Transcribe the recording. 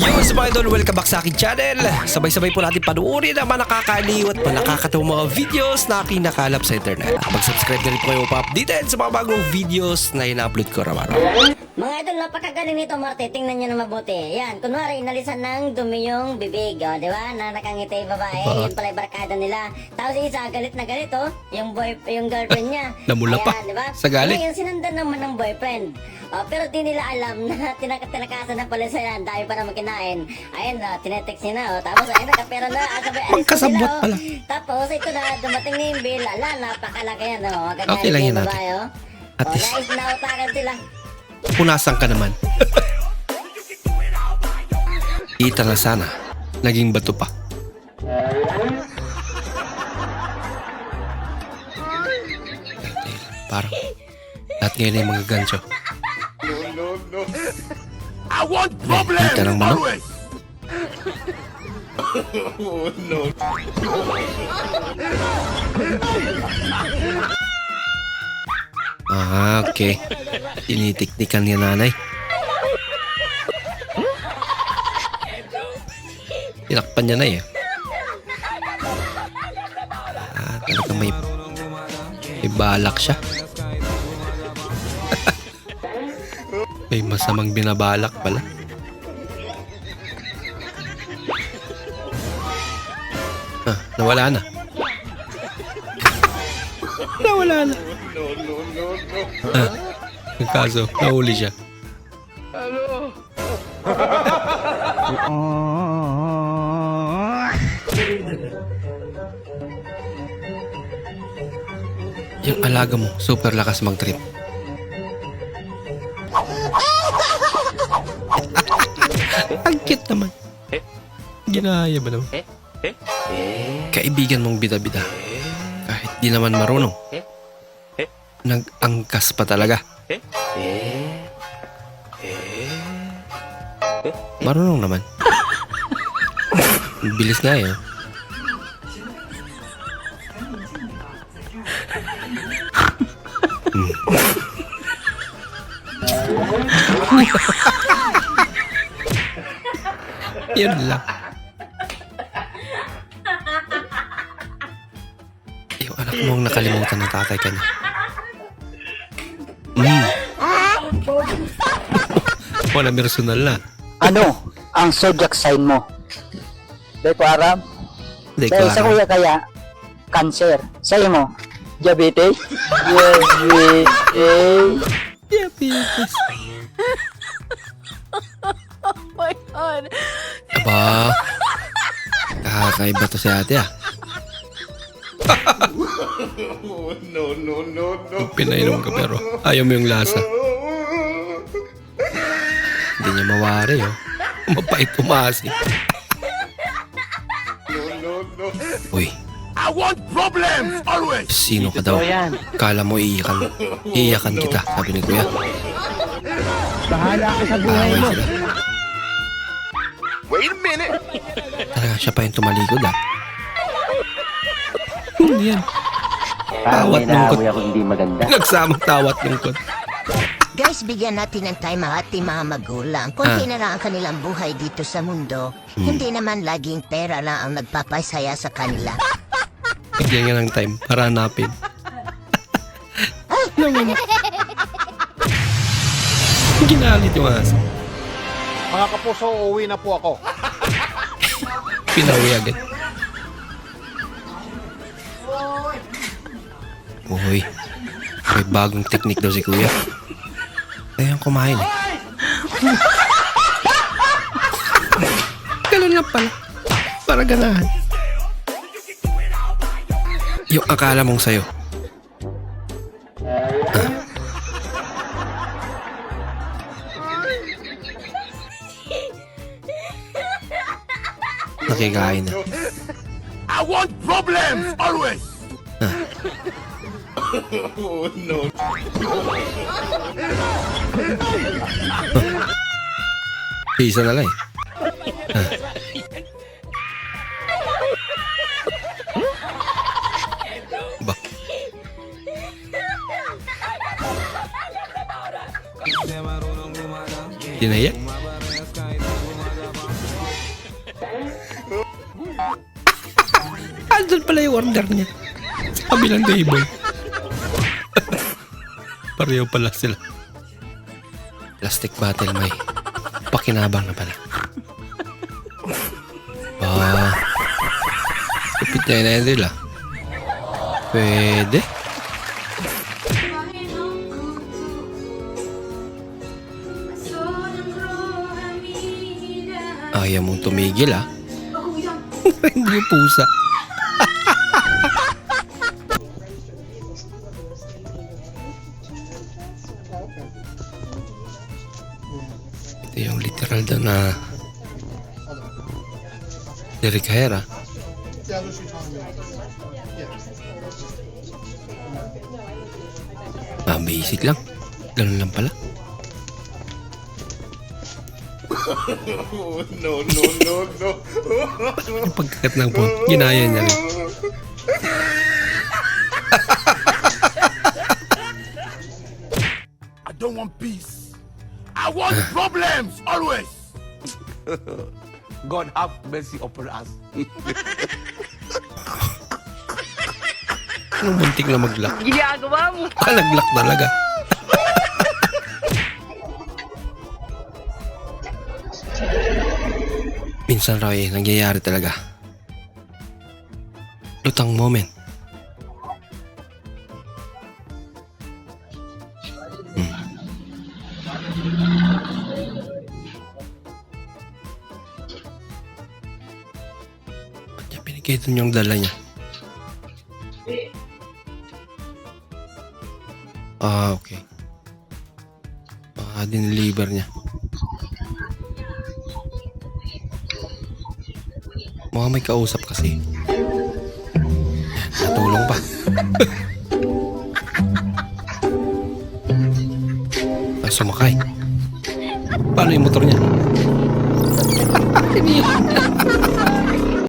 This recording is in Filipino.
Yo, sa mga idol, welcome back sa aking channel. Sabay-sabay po natin panuorin ang mga nakakaliw at nakakatawang mga videos na kinakalap sa internet. Mag-subscribe na rin po kayo pa-updated sa mga bagong videos na ina-upload ko araw-araw. Mga idol, napakagaling nito, Marte. Tingnan nyo na mabuti. Yan, kunwari, inalisan ng dumi yung bibig, o, di ba? Na nakangiti yung babae, Ba? yun pala yung barkada nila. Tapos isa, galit na galit, oh. Yung boy, yung girlfriend niya. Namula pa. Ayan, di ba? Sa galit. Ngayon, sinundan naman ng boyfriend. Oh, pero di nila alam na tinak tinakasan na pala sila dahil para magkinain. Ayun, oh, tinetext niya na, oh. Tapos, ayun, nakapera na. ah, Sabi, alis na sila, oh. pala. Tapos, ito na, dumating na yung bill. Ala, napakalaki yan, oh. Magagalit Okay lang na yan natin. babae, oh. At Oh, least- nais nautakan sila. Punasan ka naman. Kita na sana. Naging bato pa. Parang lahat ngayon ay mga gancho. I want problems Kita ng manok. always. Ah, okay. Tinitiknikan ni nanay. Tinakpan niya na eh. Ah, talaga may, may balak siya. may masamang binabalak pala. Ah, nawala na. nawala na. Ah, ang kaso, nahuli siya. Yung alaga mo, super lakas mag-trip. ang cute naman. Ginaya ba naman? Kaibigan mong bida-bida. Kahit di naman marunong. Nag-angkas pa talaga. Marunong naman. Bilis nga eh. Hmm. Yun lang. Yung anak mo ang nakalimutan ng tatay ka niya. Mm. Wala personal na. ano ang zodiac sign mo? Dahil ko aram. Hindi ko Dahil sa kuya kaya, cancer. Sa'yo mo, diabetes? Diabetes. Diabetes. Aba. Kakaiba to si ate ah. No, no, no, no. Pinainom ka pero ayaw mo yung lasa. Hindi niya mawari oh. Mapait umasi. Uy, I want problems always. sino ka daw? Kala mo iiyakan. Iiyakan kita, sabi ni kuya. Bahala ka sa Away sila. Wait a minute. Talaga siya pa yung tumalikod ah. Hindi yan. Tawat lungkot. ako hindi maganda. Nagsamang tawat lungkot. Guys, bigyan natin ng time ang ating mga magulang. Kunti na lang ang kanilang buhay dito sa mundo. Hindi naman laging pera lang ang nagpapasaya sa kanila. Bigyan nga ng time para hanapin. Ginalit yung aso. Mga kapuso, uuwi na po ako. Pinawi agad. Uy, may bagong teknik daw si kuya. Kaya kumain eh. Ganun lang pala. Para ganahan. Yung akala mong sayo. Ah. Nakikain na. I want problems always. oh no. Isa na lang eh. ba? Pala yung order niya. Kabilang table. Pareho pala sila. Plastic bottle may pakinabang na pala. Ah. Kapit na yun ah. Pwede. Ayaw mong tumigil ah. Hindi yung pusa. Yung literal daw na Derek Hera. Ah, basic lang. Ganun lang pala. No, no, no, no. Yung pagkakat ng phone, ginaya niya rin. I don't want peace. I want problems always. God have mercy upon us. Anong muntik na mag-lock? Ginagawa mo. Ah, nag-lock talaga. Minsan raw eh, nangyayari talaga. Lutang moment. Ba't niya binigay dun yung dala niya? Ah, okay. Baka dineliver niya. Mukhang may kausap kasi. Natulong pa.